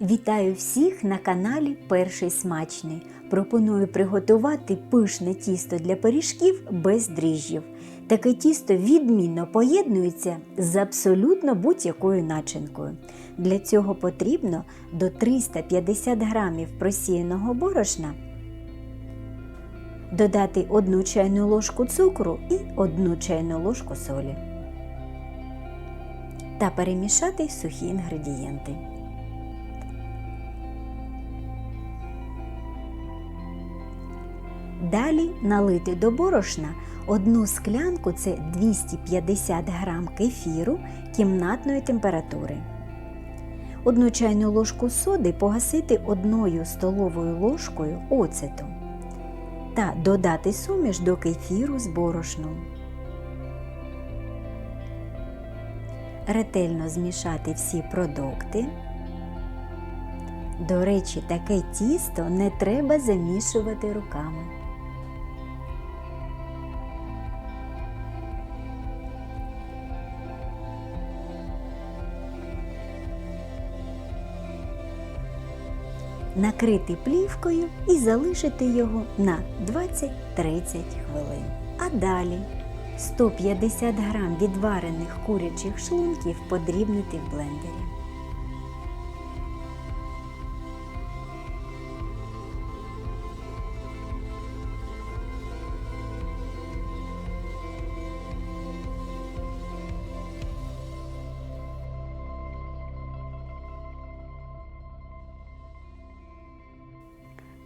Вітаю всіх на каналі Перший смачний. Пропоную приготувати пишне тісто для пиріжків без дріжджів. Таке тісто відмінно поєднується з абсолютно будь-якою начинкою. Для цього потрібно до 350 грамів просіяного борошна додати 1 чайну ложку цукру і 1 чайну ложку солі та перемішати сухі інгредієнти. Далі налити до борошна одну склянку це 250 грам кефіру кімнатної температури. Одну чайну ложку соди погасити одною столовою ложкою оцету та додати суміш до кефіру з борошном. Ретельно змішати всі продукти. До речі, таке тісто не треба замішувати руками. Накрити плівкою і залишити його на 20-30 хвилин. А далі 150 грам відварених курячих шлунків подрібнити в блендері.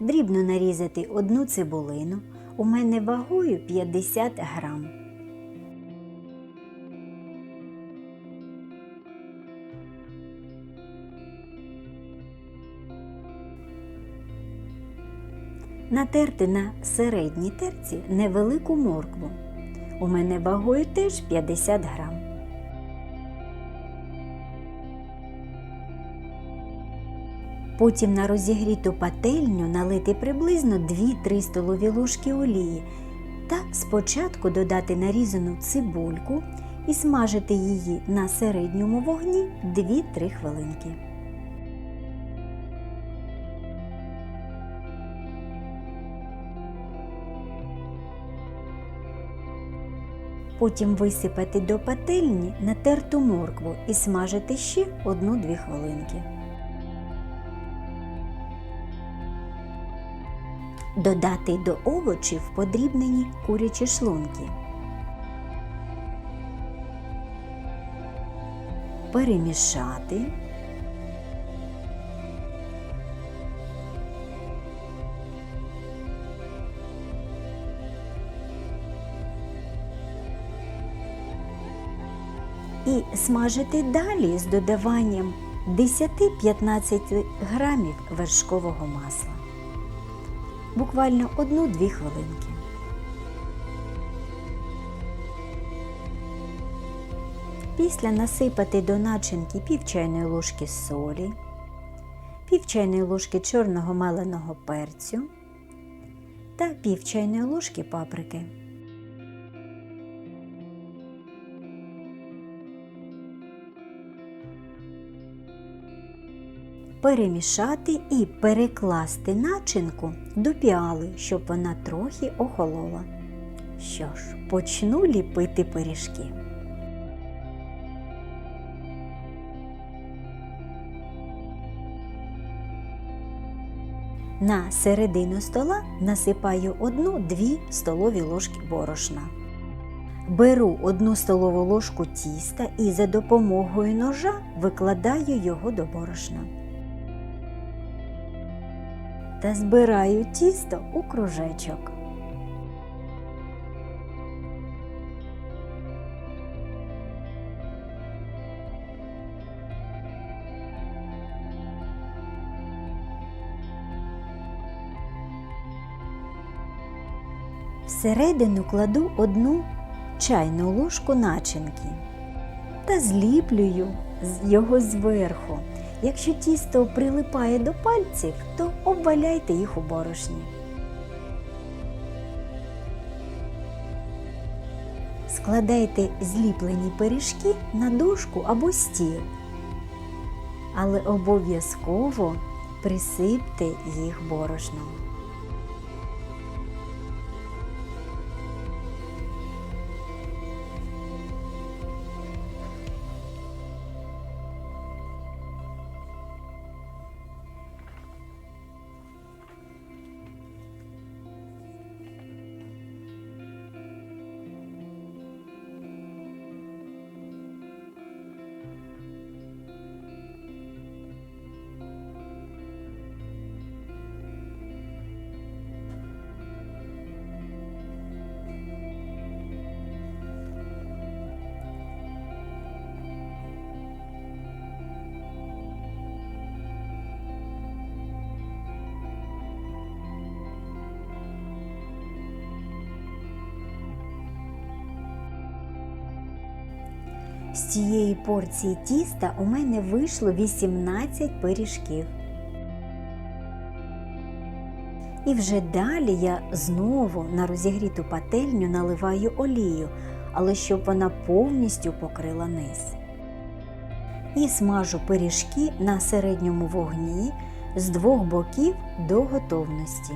Дрібно нарізати одну цибулину. У мене вагою 50 грам. Натерти на середній терці невелику моркву. У мене вагою теж 50 грам. Потім на розігріту пательню налити приблизно 2-3 столові ложки олії та спочатку додати нарізану цибульку і смажити її на середньому вогні 2-3 хвилинки. Потім висипати до пательні натерту моркву і смажити ще 1-2 хвилинки. Додати до овочів подрібнені курячі шлунки. Перемішати. І смажити далі з додаванням 10-15 грамів вершкового масла буквально 1-2 хвилинки. Після насипати до начинки пів чайної ложки солі, пів чайної ложки чорного маленого перцю та пів чайної ложки паприки. Перемішати і перекласти начинку до піали, щоб вона трохи охолола. Що ж, почну ліпити пиріжки. На середину стола насипаю 1-2 столові ложки борошна. Беру одну столову ложку тіста і за допомогою ножа викладаю його до борошна та збираю тісто у кружечок. Всередину кладу одну чайну ложку начинки та зліплюю його зверху. Якщо тісто прилипає до пальців, то обваляйте їх у борошні. Складайте зліплені пиріжки на дошку або стіл. але обов'язково присипте їх борошном. З цієї порції тіста у мене вийшло 18 пиріжків. І вже далі я знову на розігріту пательню наливаю олію, але щоб вона повністю покрила низ. І смажу пиріжки на середньому вогні з двох боків до готовності.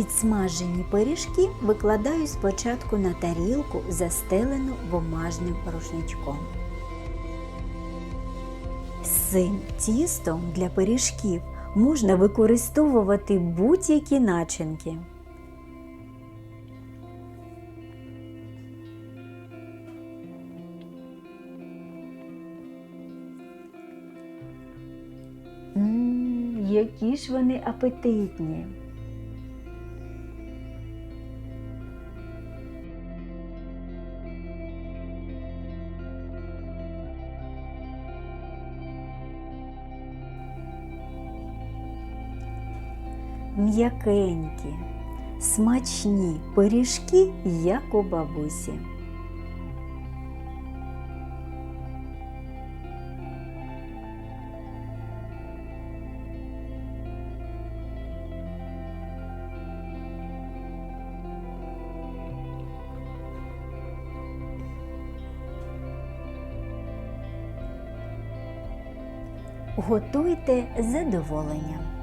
Підсмажені пиріжки викладаю спочатку на тарілку, застелену бумажним рушничком. З цим тістом для пиріжків можна використовувати будь-які начинки. Мм, які ж вони апетитні! М'якенькі, смачні пиріжки, як у бабусі. Готуйте з задоволенням.